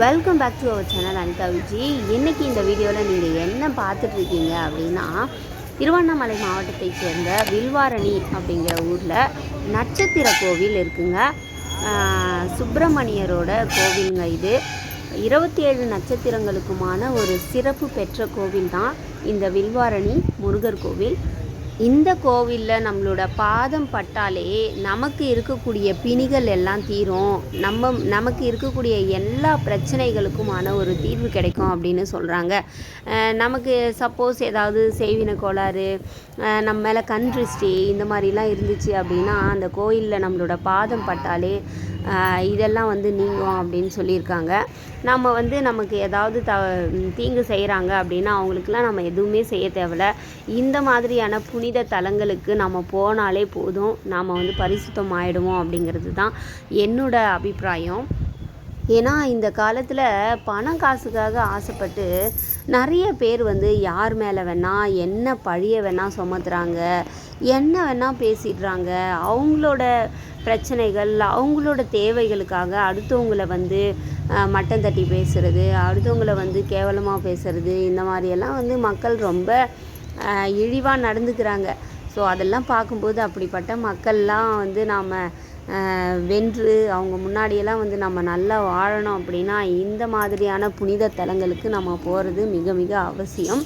Welcome back to our channel Anitha Viji இன்றைக்கி இந்த வீடியோவில் நீங்கள் என்ன பார்த்துட்ருக்கீங்க அப்படின்னா திருவண்ணாமலை மாவட்டத்தை சேர்ந்த வில்வாரணி அப்படிங்கிற ஊரில் நட்சத்திர கோவில் இருக்குங்க. சுப்பிரமணியரோட கோவிலுங்க இது. இருபத்தி ஏழு நட்சத்திரங்களுக்குமான ஒரு சிறப்பு பெற்ற கோவில் தான் இந்த வில்வாரணி முருகர் கோவில். இந்த கோவிலில் நம்மளோட பாதம் பட்டாலே நமக்கு இருக்கக்கூடிய பிணிகள் எல்லாம் தீரும். நம்ம நமக்கு இருக்கக்கூடிய எல்லா பிரச்சனைகளுக்குமான ஒரு தீர்வு கிடைக்கும் அப்படின்னு சொல்கிறாங்க நமக்கு சப்போஸ் ஏதாவது செய்வின கோளாறு நம்ம மேலே கண் திருஷ்டி இந்த மாதிரிலாம் இருந்துச்சு அப்படின்னா அந்த கோயிலில் நம்மளோட பாதம் பட்டாலே இதெல்லாம் வந்து நீங்கும் அப்படின்னு சொல்லியிருக்காங்க. நம்ம வந்து நமக்கு ஏதாவது த தீங்கு செய்கிறாங்க அப்படின்னா அவங்களுக்குலாம் நம்ம எதுவுமே செய்ய தேவையில்ல. இந்த மாதிரியான புனித தலங்களுக்கு நம்ம போனாலே போதும். நாம் வந்து பரிசுத்தம் ஆகிடுவோம் அப்படிங்கிறது தான் என்னோட அபிப்பிராயம். ஏன்னா இந்த காலத்தில் பணம் காசுக்காக ஆசைப்பட்டு நிறைய பேர் வந்து யார் மேலே வேணால் என்ன பழிய வேணால் சுமத்துறாங்க என்ன வேணால் பேசிடுறாங்க அவங்களோட பிரச்சனைகள் அவங்களோட தேவைகளுக்காக அடுத்தவங்களை வந்து மட்டம் தட்டி பேசுகிறது அடுத்தவங்களை வந்து கேவலமாக பேசுகிறது இந்த மாதிரியெல்லாம் வந்து மக்கள் ரொம்ப இழிவாக நடந்துக்கிறாங்க. ஸோ அதெல்லாம் பார்க்கும்போது அப்படிப்பட்ட மக்கள்லாம் வந்து நாம் வென்று அவங்க முன்னாடியெல்லாம் வந்து நம்ம நல்லா வாழணும் அப்படின்னா இந்த மாதிரியான புனித தலங்களுக்கு நம்ம போகிறது மிக மிக அவசியம்.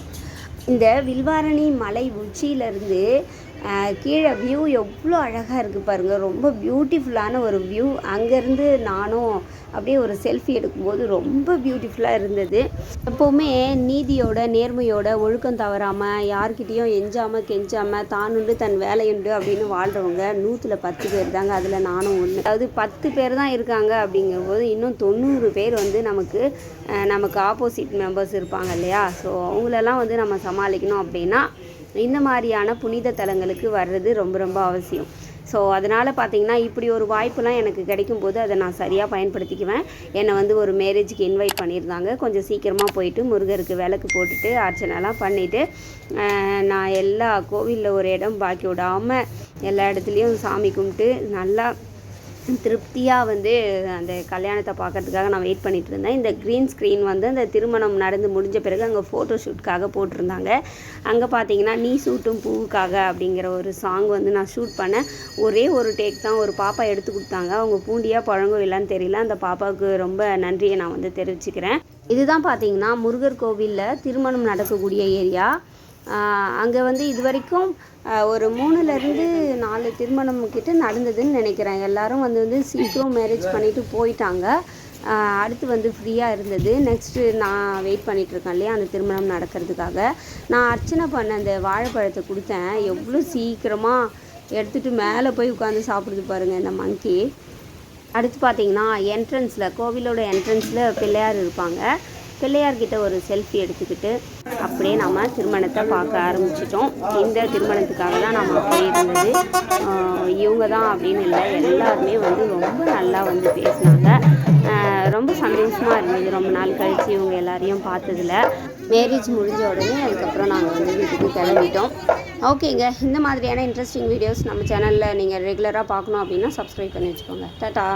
இந்த வில்வாரணி மலை உச்சியிலேருந்து கீழே வியூ எவ்வளோ அழகாக இருக்குது பாருங்கள் ரொம்ப பியூட்டிஃபுல்லான ஒரு வியூ அங்கேருந்து நானும் அப்படியே ஒரு செல்ஃபி எடுக்கும்போது ரொம்ப பியூட்டிஃபுல்லாக இருந்தது. எப்போவுமே நீதியோட நேர்மையோட ஒழுக்கம் தவறாமல் யார்கிட்டேயும் எஞ்சாமல் கெஞ்சாமல் தானுண்டு தன் வேலையுண்டு அப்படின்னு வாழ்கிறவங்க நூற்றில் பத்து பேர் தாங்க. அதில் நானும் ஒன்று அதாவது பத்து பேர் தான் இருக்காங்க அப்படிங்கும்போது இன்னும் தொண்ணூறு பேர் வந்து நமக்கு நமக்கு ஆப்போசிட் மெம்பர்ஸ் இருப்பாங்க இல்லையா? ஸோ அவங்களெல்லாம் வந்து நம்ம சமாளிக்கணும் அப்படின்னா இந்த மாதிரியான புனித தலங்களுக்கு வர்றது ரொம்ப ரொம்ப அவசியம். ஸோ அதனால் பார்த்தீங்கன்னா இப்படி ஒரு வாய்ப்புலாம் எனக்கு கிடைக்கும்போது அதை நான் சரியாக பயன்படுத்திக்குவேன். என்னை வந்து ஒரு மேரேஜுக்கு இன்வைட் பண்ணியிருந்தாங்க. கொஞ்சம் சீக்கிரமாக போயிட்டு முருகருக்கு விளக்கு போட்டுட்டு அர்ச்சனைலாம் பண்ணிவிட்டு நான் எல்லா கோவிலில் ஒரு இடம் பாக்கி விடாமல் எல்லா இடத்துலையும் சாமி கும்பிட்டு நல்லா திருப்தியாக வந்து அந்த கல்யாணத்தை பார்க்கறதுக்காக நான் வெயிட் பண்ணிகிட்டு இருந்தேன். இந்த க்ரீன் ஸ்க்ரீன் வந்து அந்த திருமணம் நடந்து முடிஞ்ச பிறகு அங்கே ஃபோட்டோ ஷூட்காக போட்டிருந்தாங்க. அங்கே பார்த்தீங்கன்னா நீ சூட்டும் பூவுக்காக அப்படிங்கிற ஒரு சாங் வந்து நான் ஷூட் பண்ணேன். ஒரே ஒரு டேக் தான் ஒரு பாப்பா எடுத்து கொடுத்தாங்க. அவங்க பூண்டியாக பழங்கோ இல்லைன்னு தெரியல. அந்த பாப்பாவுக்கு ரொம்ப நன்றியை நான் வந்து தெரிவிச்சுக்கிறேன். இதுதான் பார்த்தீங்கன்னா முருகர் கோவிலில் திருமணம் நடக்கக்கூடிய ஏரியா அங்கே வந்து இது வரைக்கும் ஒரு மூணுலேருந்து நாலு திருமணம் கிட்ட நடந்ததுன்னு நினைக்கிறேன். எல்லாரும் வந்து வந்து சீக்கிரம் மேரேஜ் பண்ணிவிட்டு போயிட்டாங்க. அடுத்து வந்து ஃப்ரீயாக இருந்தது. நெக்ஸ்ட்டு நான் வெயிட் பண்ணிகிட்ருக்கேன் இருக்கேன் இல்லையா அந்த திருமணம் நடக்கிறதுக்காக. நான் அர்ச்சனை பண்ண அந்த வாழைப்பழத்தை கொடுத்தேன். எவ்வளோ சீக்கிரமாக எடுத்துகிட்டு மேலே போய் உட்காந்து சாப்பிடுது பாருங்கள் இந்த மங்கி அடுத்து பார்த்தீங்கன்னா என்ட்ரன்ஸில் கோவிலோட என்ட்ரன்ஸில் பிள்ளையார் இருப்பாங்க. பிள்ளையார்கிட்ட ஒரு செல்ஃபி எடுத்துக்கிட்டு அப்படியே நம்ம திருமணத்தை பார்க்க ஆரம்பிச்சிட்டோம். இந்த திருமணத்துக்காக தான் நம்ம அப்படியே இருந்தது. இவங்க தான் அப்படின்னு இல்லை எல்லாருமே வந்து ரொம்ப நல்லா வந்து பேசினாங்க. ரொம்ப சந்தோஷமாக இருந்தது. ரொம்ப நாள் கழித்து இவங்க எல்லாரையும் பார்த்ததுல. மேரேஜ் முடிஞ்ச உடனே அதுக்கப்புறம் நாங்கள் வந்து வீட்டுக்கு கிளம்பிட்டோம். ஓகேங்க இந்த மாதிரியான இன்ட்ரெஸ்டிங் வீடியோஸ் நம்ம சேனலில் நீங்கள் ரெகுலராக பார்க்கணும் அப்படின்னா சப்ஸ்கிரைப் பண்ணி வச்சுக்கோங்க. டாட்டா.